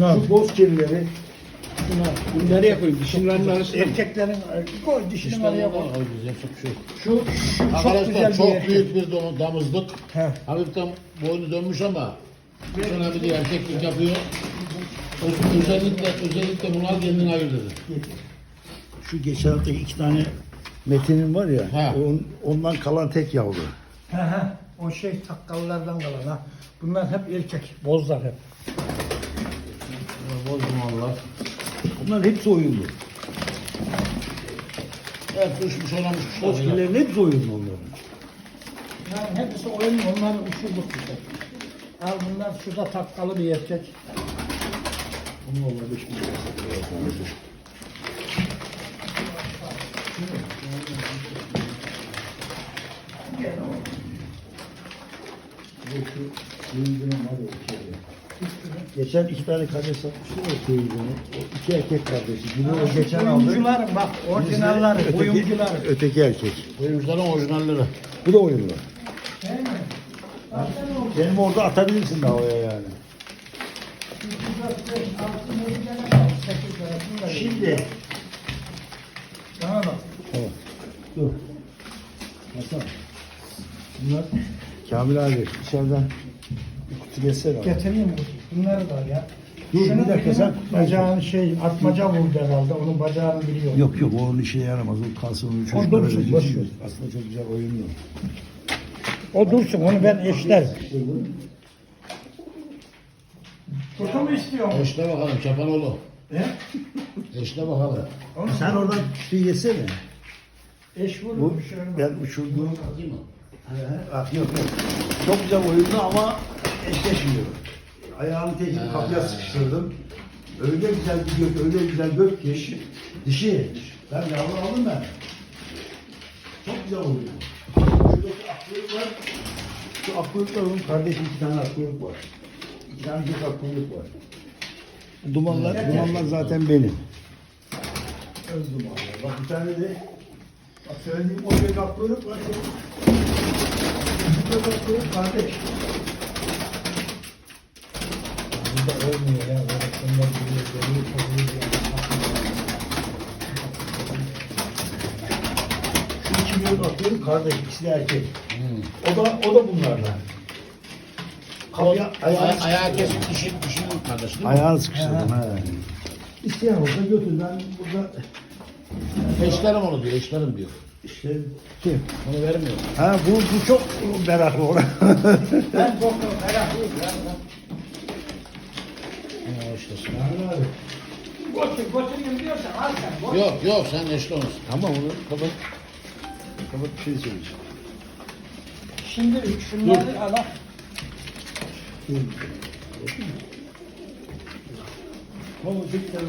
Şu boz kirleri Nereye koyayım? Dişilerin arasına. erkeklerin koy dişini araya koy. Güzel çok şey. Şu, şu çok Arkadaşlar güzel çok bir erkek. büyük bir dom- damızlık. He. Hafiften boynu dönmüş ama Şuna bir de erkeklik yapıyor. Öz- Özellikle özellikle bunlar kendini ayırt eder. Şu geçen hafta iki tane Metin'in var ya, Ha. on- ondan kalan tek yavru. He he. O şey takkallardan kalan ha. Bunlar hep erkek. Bozlar hep. Boz dumanlar. Bunların hepsi oyunlu. Hep uçmuş oynamış kuşlar. ya. Bozkirlerin hepsi oyunlu onların. Yani hepsi oyun onları uçurduk bize. Al bunlar şurada takkalı bir erkek. Bunu valla beş bin lira Geçen iki tane kardeş satmıştı ya. O iki erkek kardeşi. Biri o geçen aldı. Oyuncuların bak orijinalleri, Öteki- oyuncuları. Öteki erkek. Oyuncuların orijinalleri. Bu da oyunlu. Değil mi? Benim orada atabilirsin havaya yani. Şimdi. Bana bak. Tamam. Dur. Hasan. Bunlar Kamil abi dışarıdan abi. Getireyim mi? Bunları da ya. Dur, bir dakika, sen- Bacağını şey atmaca vurdu herhalde. Onun bacağını biliyor. Yok yok o onun işine yaramaz. O kalsın onun çocuklara dursun, verecek. boş ver. Aslında çok güzel oyunlu. O dursun onu ben eşlerim. Kutu mu istiyorsun? Eşle bakalım Çapanoğlu. He? Eşle bakalım. Sen oradan kutuyu yesene. Eş Bu vurur bir şey olmaz. ben uçurduğum Değil mi? Ah, yok yok. Çok güzel oyunlu ama eşleşmiyor. Ayağını tekini kapıya sıkıştırdım. Öyle güzel bir gök, öyle güzel gök ki. Dişi. Ben yavru aldım ben. Çok güzel oynuyor. Şuradaki akkuyruk var. Şu akkuyruklar onun kardeşi iki tane akkuyruk var. İki tane gök akkuyruk var. Dumanlar, dumanlar zaten benim. Öz dumanlar. Bak bir tane de Bak söylediğim o gök akkuyruk var. Şu gök akkuyruk kardeş. Burada olmuyor ya. Böyle şunlar geliyor, geliyor, geliyor. Şu iki gök akkuyruk kardeş. İkisi de erkek. Hmm. O da o da bunlardan. Kapıya ayağı kesik dişi, dişinin kardeşi değil mi? ayağını sıkıştırdım. He. İsteyen olsa götür. Ben burada Eşlerim onu diyor, eşlerim diyor. işte kim? Onu vermiyor. Ha bu, bu çok meraklı ona. Ben çok meraklıyım ya. Ya eşlesin. Yani abi. Götür, götüreyim diyorsan al sen. götür. Yok yok sen eşle onu. Tamam onu kapat. Kapat bir şey söyleyeceğim. Şimdi şunları al. al. Baba bir tane